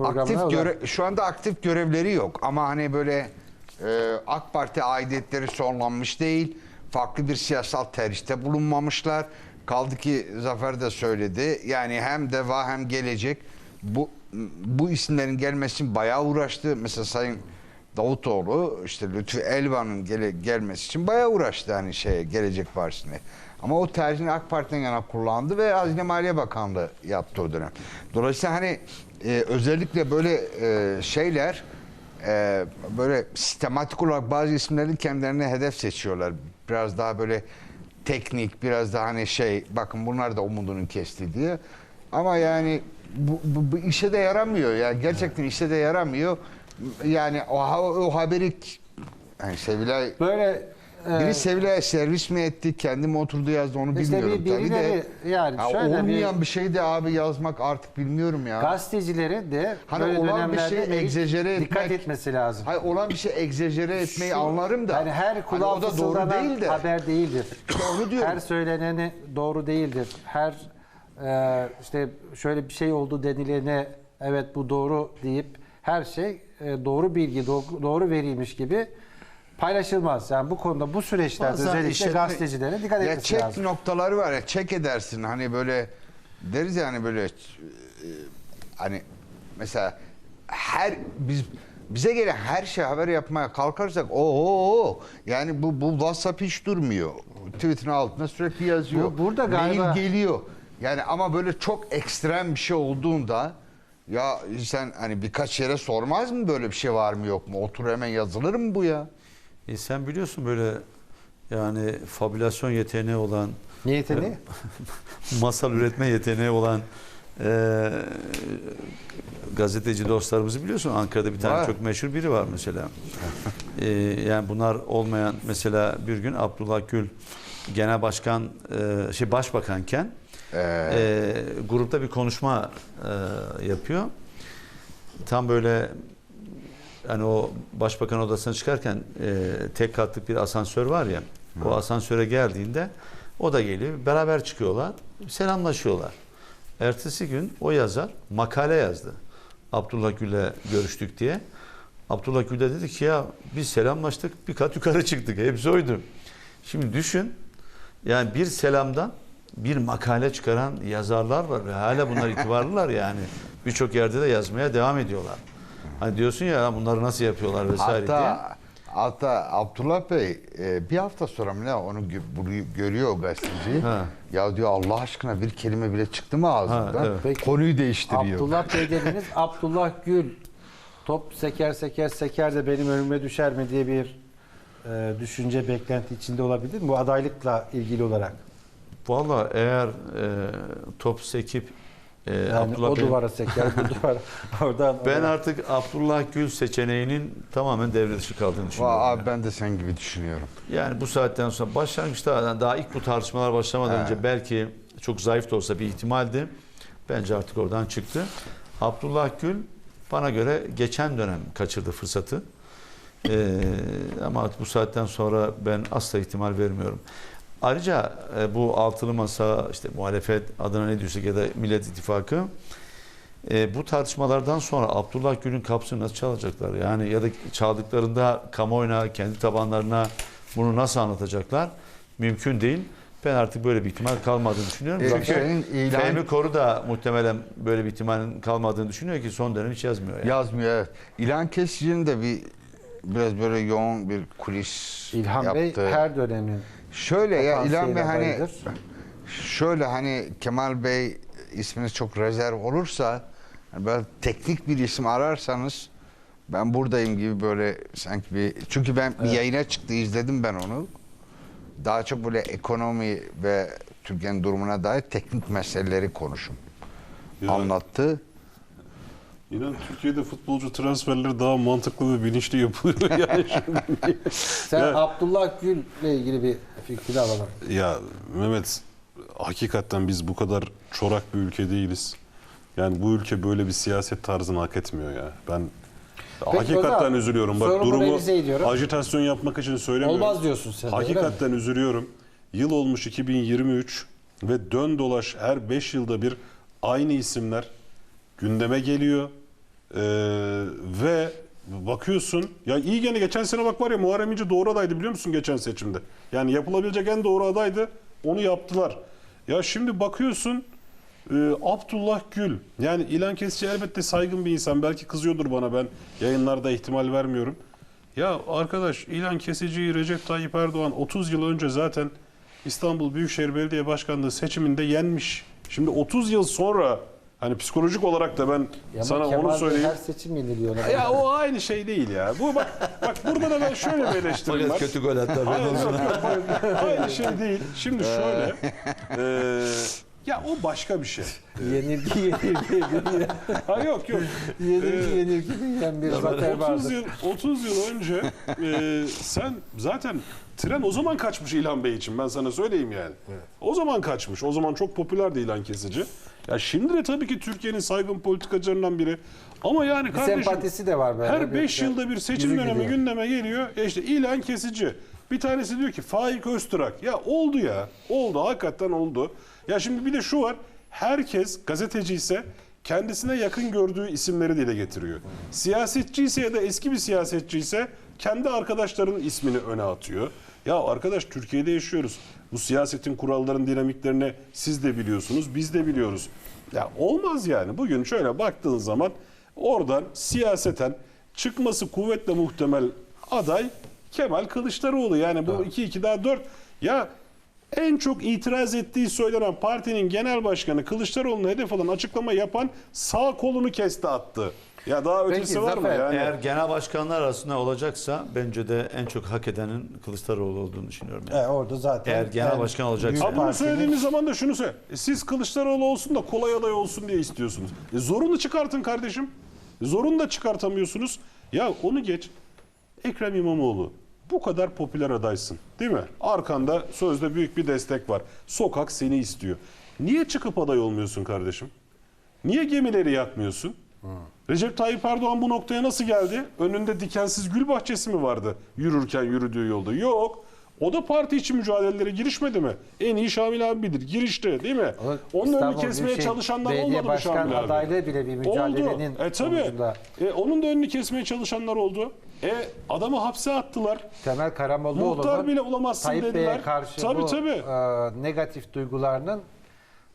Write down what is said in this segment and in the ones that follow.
Aktif göre- şu anda aktif görevleri yok ama hani böyle e, AK Parti aidiyetleri sonlanmış değil. Farklı bir siyasal tercihte bulunmamışlar. Kaldı ki Zafer de söyledi. Yani hem DEVA hem Gelecek bu bu isimlerin gelmesi bayağı uğraştı. Mesela Sayın Davutoğlu işte Lütfü Elvan'ın gele, gelmesi için bayağı uğraştı hani şeye Gelecek Partisi'ne. Ama o tercihini AK Parti'den yana kullandı ve Hazine Maliye Bakanlığı yaptı o dönem. Dolayısıyla hani e, özellikle böyle e, şeyler e, böyle sistematik olarak bazı isimlerin kendilerine hedef seçiyorlar. Biraz daha böyle teknik, biraz daha hani şey bakın bunlar da umudunun kesti diye. Ama yani bu, bu, bu işe de yaramıyor. Yani gerçekten işe de yaramıyor. Yani o, o haberi yani Sevilay Böyle biri Sevilay'a servis mi etti, kendi mi oturdu yazdı onu İşte bilmiyorum bir- tabii de. yani Ya şöyle bir- olmayan bir şey de abi yazmak artık bilmiyorum ya. gazetecilerin de Hani böyle olan bir şey dikkat etmek- etmesi lazım. Hayır olan bir şey egzajere etmeyi Şu- anlarım da. Yani her kulağa hani o da doğru değil de. haber değildir. Onu diyorum. Her söyleneni doğru değildir. Her e, işte şöyle bir şey oldu denilene evet bu doğru deyip her şey e, doğru bilgi, doğru, doğru veriymiş gibi paylaşılmaz. Yani bu konoda bu süreçlerde Bazen özellikle işletme- gazetecilere dikkat Ya etmesi çek lazım. noktaları var ya çek edersin hani böyle deriz yani böyle e, hani mesela her biz bize gelen her şey haber yapmaya kalkarsak o yani bu bu WhatsApp hiç durmuyor. Twitter'ın altına sürekli yazıyor. Bu- burada galiba- Mail geliyor. Yani ama böyle çok ekstrem bir şey olduğunda ya sen hani birkaç yere sormaz mı böyle bir şey var mı yok mu? Otur hemen yazılır mı bu ya? E sen biliyorsun böyle yani fabülasyon yeteneği olan, Ne yeteneği? masal üretme yeteneği olan e, gazeteci dostlarımızı biliyorsun. Ankara'da bir tane Var. çok meşhur biri var mesela. E, yani bunlar olmayan mesela bir gün Abdullah Gül genel başkan e, şey başbakanken Ee, e, grupta bir konuşma e, yapıyor. Tam böyle hani o başbakan odasına çıkarken e, tek katlık bir asansör var ya. O asansöre geldiğinde o da geliyor. Beraber çıkıyorlar. Selamlaşıyorlar. Ertesi gün o yazar makale yazdı. Abdullah Gül'le görüştük diye. Abdullah Gül de dedi ki ya biz selamlaştık bir kat yukarı çıktık. Hepsi oydu. Şimdi düşün yani bir selamdan bir makale çıkaran yazarlar var ve hala bunlar itibarlılar yani. Birçok yerde de yazmaya devam ediyorlar. Hani diyorsun ya bunları nasıl yapıyorlar vesaire diye. Hatta, hatta Abdullah Bey e, bir hafta sonra mı ne onu gö- görüyor o gazeteci. Ha. Ya diyor Allah aşkına bir kelime bile çıktı mı ağzından? Ha, evet. Peki, Konuyu değiştiriyor. Abdullah Bey dediniz. Abdullah Gül top seker seker seker de benim önüme düşer mi diye bir e, düşünce beklenti içinde olabilir mi? Bu adaylıkla ilgili olarak. Valla eğer e, top sekip e, Yani Abdullah o Bey- duvara seker, bu duvara. Oradan ben oradan. artık Abdullah Gül seçeneğinin tamamen devre dışı kaldığını düşünüyorum. Vay, abi ben de sen gibi düşünüyorum. Yani bu saatten sonra başlangıçta yani daha ilk bu tartışmalar başlamadan önce belki çok zayıf da olsa bir ihtimaldi. Bence artık oradan çıktı. Abdullah Gül bana göre geçen dönem kaçırdı fırsatı. Ee, ama artık bu saatten sonra ben asla ihtimal vermiyorum. Ayrıca e, bu altılı masa işte muhalefet adına ne diyorsak ya da Millet İttifakı e, bu tartışmalardan sonra Abdullah Gül'ün kapısını nasıl çalacaklar? Yani ya da çaldıklarında kamuoyuna, kendi tabanlarına bunu nasıl anlatacaklar? Mümkün değil. Ben artık böyle bir ihtimal kalmadığını düşünüyorum. E, Çünkü şeyin ilan- Fehmi Koru da muhtemelen böyle bir ihtimalin kalmadığını düşünüyor ki son dönem hiç yazmıyor. Yani. Yazmıyor evet. İlhan Kesici'nin de bir biraz böyle yoğun bir kulis İlhan yaptı. Bey her dönemin Şöyle ya İlhan Bey hani adayıdır. şöyle hani Kemal Bey isminiz çok rezerv olursa hani böyle teknik bir isim ararsanız ben buradayım gibi böyle sanki bir çünkü ben bir yayına çıktı izledim ben onu. Daha çok böyle ekonomi ve Türkiye'nin durumuna dair teknik meseleleri konuşum. Ya, Anlattı. İnan Türkiye'de futbolcu transferleri daha mantıklı ve bilinçli yapılıyor yani şimdi. Sen Ya- Abdullah Gül'le ilgili bir fikri alalım. ya Mehmet hakikaten biz bu kadar çorak bir ülke değiliz. Yani bu ülke böyle bir siyaset tarzını hak etmiyor ya. Ben Peki hakikaten zaman üzülüyorum. Bak durumu ajitasyon yapmak için söylemiyorum. Olmaz diyorsun sen de? Hakikaten üzülüyorum. Yıl olmuş 2023 ve dön dolaş her 5 yılda bir aynı isimler gündeme geliyor. Ee, ve bakıyorsun ya iyi gene geçen sene bak var ya Muharrem İnce doğru adaydı biliyor musun geçen seçimde. Yani yapılabilecek en doğru adaydı. Onu yaptılar. Ya şimdi bakıyorsun e, Abdullah Gül yani İlan Kesici elbette saygın bir insan. Belki kızıyordur bana ben yayınlarda ihtimal vermiyorum. Ya arkadaş İlan Kesici'yi Recep Tayyip Erdoğan 30 yıl önce zaten İstanbul Büyükşehir Belediye Başkanlığı seçiminde yenmiş. Şimdi 30 yıl sonra hani psikolojik olarak da ben Ya sana Kemal onu Bey söyleyeyim. Her seçim yeniliyor. ona. Ya o aynı şey değil ya. Bu bak bak burada da ben şöyle bir eleştirim Fakat var. kötü gol attı. Hayır, olsun. yok, aynı şey değil. Şimdi şöyle. eee, ya o başka bir şey. Yenilgi yenilgi. Ha yok yok. Yenilgi Ee, yenilgi diyen bir zafer 30 vardır. yıl 30 yıl önce eee, sen zaten tren o zaman kaçmış İlhan Bey için ben sana söyleyeyim yani. O zaman kaçmış. O zaman çok popülerdi İlhan Kesici. Ya şimdi de tabii ki Türkiye'nin saygın politikacılarından biri. Ama yani Bir kardeşim sempatisi de var böyle. her Bir- 5 yılda bir seçim dönemi gülüyor. gündeme geliyor. E işte ilan kesici. Bir tanesi diyor ki Faik Öztürk. Ya oldu ya. Oldu. Hakikaten oldu. Ya şimdi bir de şu var. Herkes gazeteci ise kendisine yakın gördüğü isimleri dile getiriyor. Siyasetçi ise ya da eski bir siyasetçi ise kendi arkadaşlarının ismini öne atıyor. Ya arkadaş Türkiye'de yaşıyoruz. Bu siyasetin kuralların dinamiklerini siz de biliyorsunuz, biz de biliyoruz. Ya olmaz yani. Bugün şöyle baktığın zaman oradan siyaseten çıkması kuvvetle muhtemel aday Kemal Kılıçdaroğlu. Yani bu 2-2 daha 4. Ya en çok itiraz ettiği söylenen partinin genel başkanı Kılıçdaroğlu'na hedef alan açıklama yapan sağ kolunu kesti attı. Ya daha Peki, ötesi var mı Zafer, yani? Eğer genel başkanlar arasında olacaksa bence de en çok hak edenin Kılıçdaroğlu olduğunu düşünüyorum. yani. E, orada zaten Eğer genel başkan olacaksa. Ama bunu partinin- söylediğimiz zaman da şunu söyle. Siz Kılıçdaroğlu olsun da kolay aday olsun diye istiyorsunuz. E zorunu çıkartın kardeşim. Zorunu da çıkartamıyorsunuz. Ya onu geç. Ekrem İmamoğlu bu kadar popüler adaysın değil mi? Arkanda sözde büyük bir destek var. Sokak seni istiyor. Niye çıkıp aday olmuyorsun kardeşim? Niye gemileri yakmıyorsun? Recep Tayyip Erdoğan bu noktaya nasıl geldi? Önünde dikensiz gül bahçesi mi vardı yürürken yürüdüğü yolda? Yok. O da parti içi mücadelelere girişmedi mi? En iyi Şamil abi bilir. Girişti değil mi? O Onun önünü kesmeye Büyükşehir çalışanlar Belediye olmadı mı Başkan Şamil abi? adaylığı bile bir mücadelenin oldu. E tabi. sonucunda. E, onun da önünü kesmeye çalışanlar oldu. E adamı hapse attılar. Temel Karamollaoğlu'nun Muhtar bile olamazsın Tayyip dediler. Bey'e karşı Tabii, bu tabii. e, negatif duygularının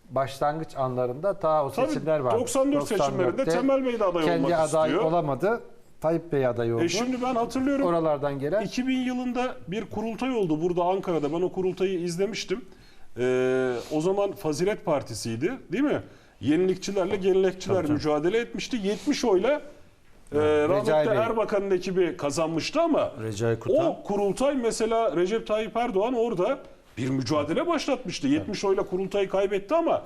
başlangıç anlarında ta o seçimler var. 94 seçimlerinde Temel Bey de aday kendi olmak aday istiyor. olamadı. Tayyip Bey aday oldu. E şimdi ben hatırlıyorum. Oralardan gelen 2000 yılında bir kurultay oldu burada Ankara'da. Ben o kurultayı izlemiştim. Ee, o zaman Fazilet Partisi'ydi değil mi? Yenilikçilerle gelenekçiler mücadele etmişti. 70 oyla e, rahmetli Recai Bey. Erbakan'ın ekibi kazanmıştı ama Recai Kutan. o kurultay mesela Recep Tayyip Erdoğan orada bir mücadele başlatmıştı. 70 oyla kurultayı kaybetti ama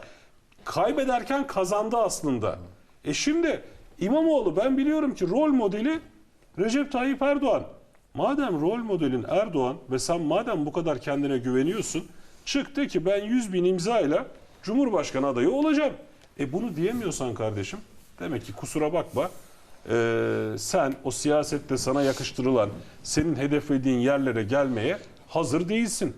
kaybederken kazandı aslında. E şimdi İmamoğlu ben biliyorum ki rol modeli Recep Tayyip Erdoğan. Madem rol modelin Erdoğan ve sen madem bu kadar kendine güveniyorsun çıktı ki ben 100 bin imzayla Cumhurbaşkanı adayı olacağım. E bunu diyemiyorsan kardeşim demek ki kusura bakma ee, sen o siyasette sana yakıştırılan senin hedeflediğin yerlere gelmeye hazır değilsin.